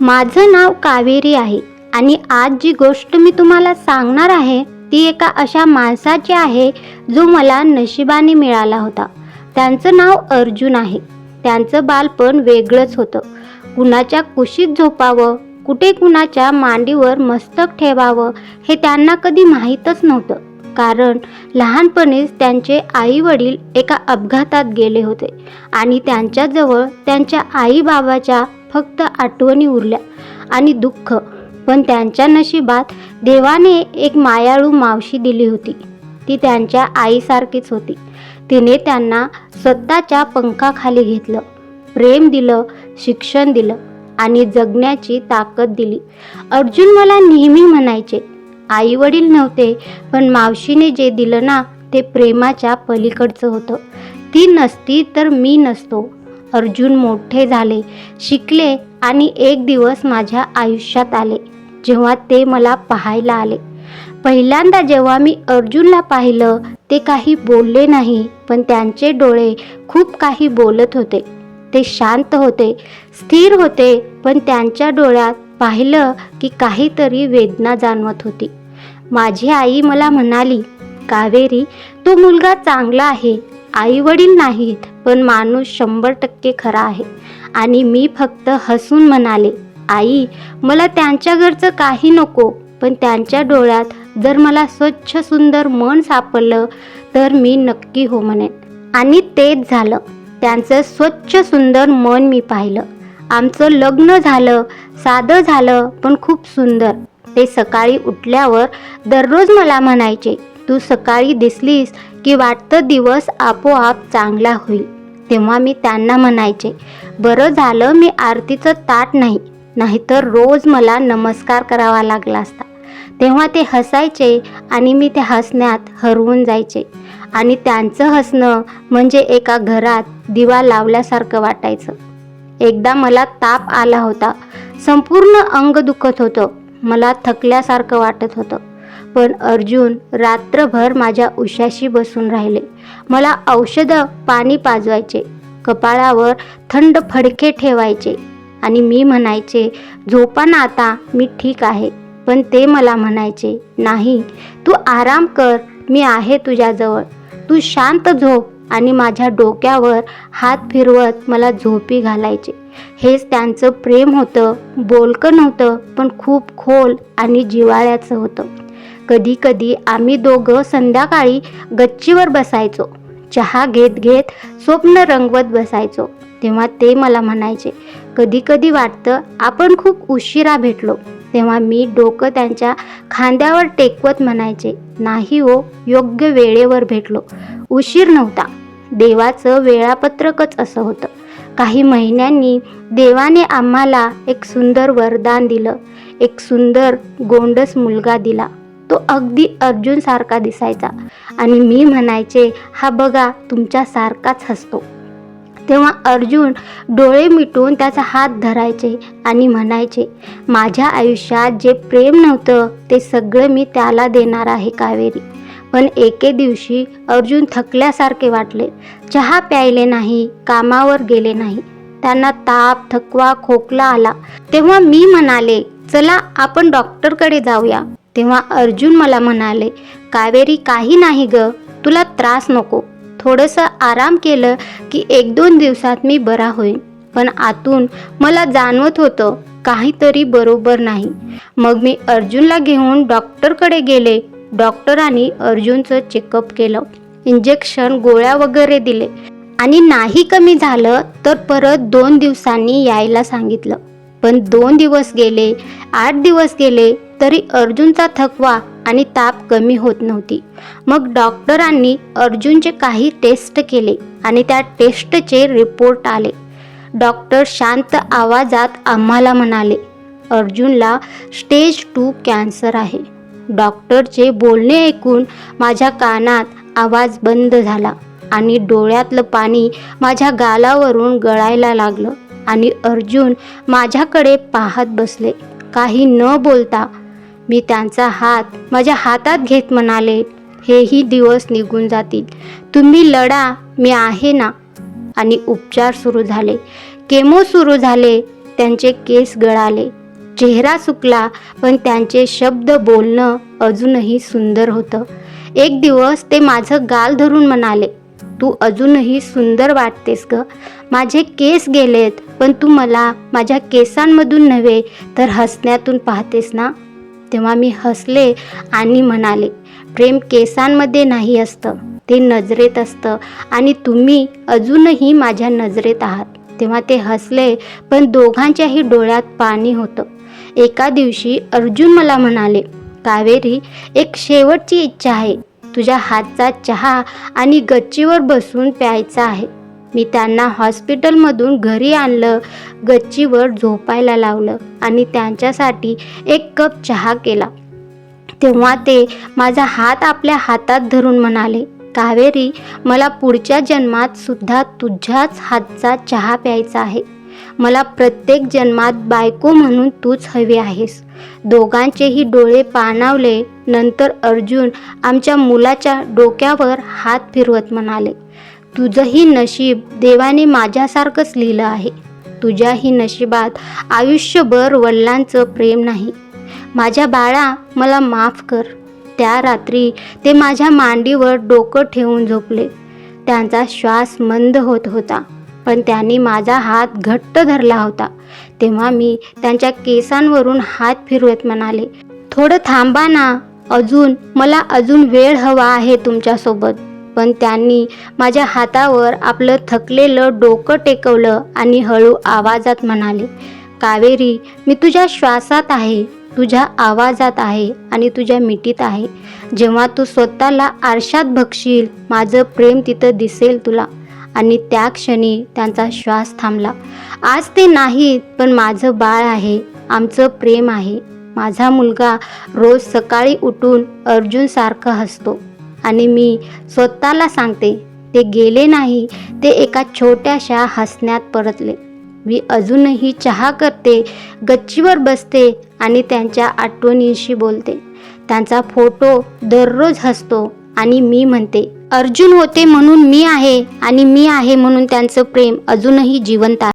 माझं नाव कावेरी आहे आणि आज जी गोष्ट मी तुम्हाला सांगणार आहे ती एका अशा माणसाची आहे जो मला नशिबाने मिळाला होता. त्यांचं नाव अर्जुन आहे. त्यांचं बालपण वेगळंच होतं. कुणाच्या कुशीत झोपावं कुठे कुणाच्या मांडीवर मस्तक ठेवावं हे त्यांना कधी माहीतच नव्हतं. कारण लहानपणीच त्यांचे आई वडील एका अपघातात गेले होते आणि त्यांच्याजवळ त्यांच्या आई बाबाच्या फक्त आठवणी उरल्या आणि दुःख पण त्यांच्या नशिबात देवाने एक मायाळू मावशी दिली होती. ती त्यांच्या आईसारखीच होती. तिने त्यांना स्वतःच्या पंखाखाली घेतलं प्रेम दिलं शिक्षण दिलं आणि जगण्याची ताकद दिली. अर्जुन मला नेहमी म्हणायचे आई वडील नव्हते पण मावशीने जे दिलं ना ते प्रेमाच्या पलीकडचं होतं. ती नसती तर मी नसतो. अर्जुन मोठे झाले शिकले आणि एक दिवस माझ्या आयुष्यात आले जेव्हा ते मला पाहायला आले. पहिल्यांदा जेव्हा मी अर्जुनला पाहिलं ते काही बोलले नाही पण त्यांचे डोळे खूप काही बोलत होते. ते शांत होते स्थिर होते पण त्यांच्या डोळ्यात पाहिलं की काहीतरी वेदना जाणवत होती. माझी आई मला म्हणाली कावेरी तो मुलगा चांगला आहे आई वडील नाहीत पण माणूस शंभर टक्के खरा आहे. आणि मी फक्त हसून म्हणाले आई मला त्यांच्या घरचं काही नको पण त्यांच्या डोळ्यात जर मला स्वच्छ सुंदर मन सापडलं तर मी नक्की हो म्हणेन. आणि तेच झालं. त्यांचं स्वच्छ सुंदर मन मी पाहिलं. आमचं लग्न झालं साधं झालं पण खूप सुंदर. ते सकाळी उठल्यावर दररोज मला म्हणायचे तू सकाळी दिसलीस की वाटतं दिवस आपोआप चांगला होईल. तेव्हा मी त्यांना म्हणायचे बरं झालं मी आरतीचं ताट नाही नाहीतर रोज मला नमस्कार करावा लागला असता. तेव्हा ते हसायचे आणि मी त्या हसण्यात हरवून जायचे. आणि त्यांचं हसणं म्हणजे एका घरात दिवा लावल्यासारखं वाटायचं. एकदा मला ताप आला होता. संपूर्ण अंग दुखत होतं. मला थकल्यासारखं वाटत होतं. पण अर्जुन रात्रभर माझ्या उशाशी बसून राहिले. मला औषधं पाणी पाजवायचे कपाळावर थंड फडके ठेवायचे आणि मी म्हणायचे झोपा ना आता मी ठीक आहे. पण ते मला म्हणायचे नाही तू आराम कर मी आहे तुझ्याजवळ. तू शांत झोप आणि माझ्या डोक्यावर हात फिरवत मला झोपी घालायचे. हेच त्यांचं प्रेम होतं. बोलकं नव्हतं पण खूप खोल आणि जिवाळ्याचं होतं. कधी कधी आम्ही दोघं संध्याकाळी गच्चीवर बसायचो. चहा घेत घेत स्वप्न रंगवत बसायचो. तेव्हा ते मला म्हणायचे कधी कधी वाटतं आपण खूप उशिरा भेटलो. तेव्हा मी डोकं त्यांच्या खांद्यावर टेकवत म्हणायचे नाही हो योग्य वेळेवर भेटलो. उशीर नव्हता. देवाचं वेळापत्रकच असं होतं. काही महिन्यांनी देवाने आम्हाला एक सुंदर वरदान दिलं. एक सुंदर गोंडस मुलगा दिला. तो अगदी अर्जुनसारखा दिसायचा. आणि मी म्हणायचे हा बघा तुमच्यासारखाच हसतो. तेव्हा अर्जुन डोळे मिटून त्याचा हात धरायचे आणि म्हणायचे माझ्या आयुष्यात जे प्रेम नव्हतं ते सगळं मी त्याला देणार आहे कावेरी. पण एके दिवशी अर्जुन थकल्यासारखे वाटले चहा प्यायले नाही कामावर गेले नाही. त्यांना ताप थकवा खोकला आला. तेव्हा मी म्हणाले चला आपण डॉक्टरकडे जाऊया. तेव्हा अर्जुन मला म्हणाले कावेरी काही नाही ग तुला त्रास नको. थोडंसं आराम केलं की एक दोन दिवसात मी बरा होईन. पण आतून मला जाणवत होतं काहीतरी बरोबर नाही. मग मी अर्जुनला घेऊन डॉक्टरकडे गेले. डॉक्टरांनी अर्जुनचं चेकअप केलं. इंजेक्शन गोळ्या वगैरे दिले. आणि नाही कमी झालं तर परत दोन दिवसांनी यायला सांगितलं. पण दोन दिवस गेले आठ दिवस गेले तरी अर्जुनचा थकवा आणि ताप कमी होत नव्हती. मग डॉक्टरांनी अर्जुनचे काही टेस्ट केले आणि त्या टेस्टचे रिपोर्ट आले. डॉक्टर शांत आवाजात आम्हाला म्हणाले अर्जुनला स्टेज टू कॅन्सर आहे. डॉक्टरचे बोलणे ऐकून माझ्या कानात आवाज बंद झाला आणि डोळ्यातलं पाणी माझ्या गालावरून गळायला लागलं आणि अर्जुन माझ्याकडे पाहत बसले. काही न बोलता मी त्यांचा हात माझ्या हातात घेत म्हणाले हेही दिवस निघून जातील. तुम्ही लढा मी आहे ना? आणि उपचार सुरू झाले. केमो सुरू झाले त्यांचे केस गळाले. चेहरा सुकला पण त्यांचे शब्द बोलणं अजूनही सुंदर होतं. एक दिवस ते माझं गाल धरून म्हणाले तू अजूनही सुंदर वाटतेस ग. माझे केस गेलेत पण तू मला माझ्या केसांमधून नव्हे तर हसण्यातून पाहतेस ना? तेव्हा मी हसले आणि म्हणाले प्रेम केसांमध्ये नाही असतं ते नजरेत असतं आणि तुम्ही अजूनही माझ्या नजरेत आहात. तेव्हा ते हसले पण दोघांच्याही डोळ्यात पाणी होतं. एका दिवशी अर्जुन मला म्हणाले कावेरी एक शेवटची इच्छा आहे. तुझ्या हातचा चहा आणि गच्चीवर बसून प्यायचा आहे. मी त्यांना हॉस्पिटलमधून घरी आणलं गच्चीवर झोपायला लावलं आणि त्यांच्यासाठी एक कप चहा केला. तेव्हा ते माझा हात आपल्या हातात धरून म्हणाले कावेरी मला पुढच्या जन्मात सुद्धा तुझ्याच हातचा चहा प्यायचा आहे. मला प्रत्येक जन्मात बायको म्हणून तूच हवी आहेस. दोघांचेही डोळे पाणावले. नंतर अर्जुन आमच्या मुलाच्या डोक्यावर हात फिरवत म्हणाले तुझंही नशीब देवाने माझ्यासारखंच लिहिलं आहे. तुझ्याही नशिबात आयुष्यभर वडिलांचं प्रेम नाही. माझ्या बाळा मला माफ कर. त्या रात्री ते माझ्या मांडीवर डोकं ठेवून झोपले. त्यांचा श्वास मंद होत होता पण त्यांनी माझा हात घट्ट धरला होता. तेव्हा मी त्यांच्या केसांवरून हात फिरवत म्हणाले थोडं थांबा ना. अजून मला अजून वेळ हवा आहे तुमच्यासोबत. पण त्यांनी माझ्या हातावर आपलं थकलेलं डोकं टेकवलं आणि हळू आवाजात म्हणाले कावेरी मी तुझ्या श्वासात आहे तुझ्या आवाजात आहे आणि तुझ्या मिठीत आहे. जेव्हा तू स्वतःला आरशात बघशील माझं प्रेम तिथं दिसेल तुला. आणि त्या क्षणी त्यांचा श्वास थांबला. आज ते नाहीत पण माझं बाळ आहे आमचं प्रेम आहे. माझा मुलगा रोज सकाळी उठून अर्जुनसारखं हसतो. आणि मी स्वतःला सांगते ते गेले नाही ते एका छोट्याशा हसण्यात परतले. मी अजूनही चहा करते गच्चीवर बसते आणि त्यांच्या आठवणींशी बोलते. त्यांचा फोटो दररोज हसतो आणि मी म्हणते अर्जुन होते म्हणून मी आहे आणि मी आहे म्हणून त्यांचं प्रेम अजूनही जिवंत आहे.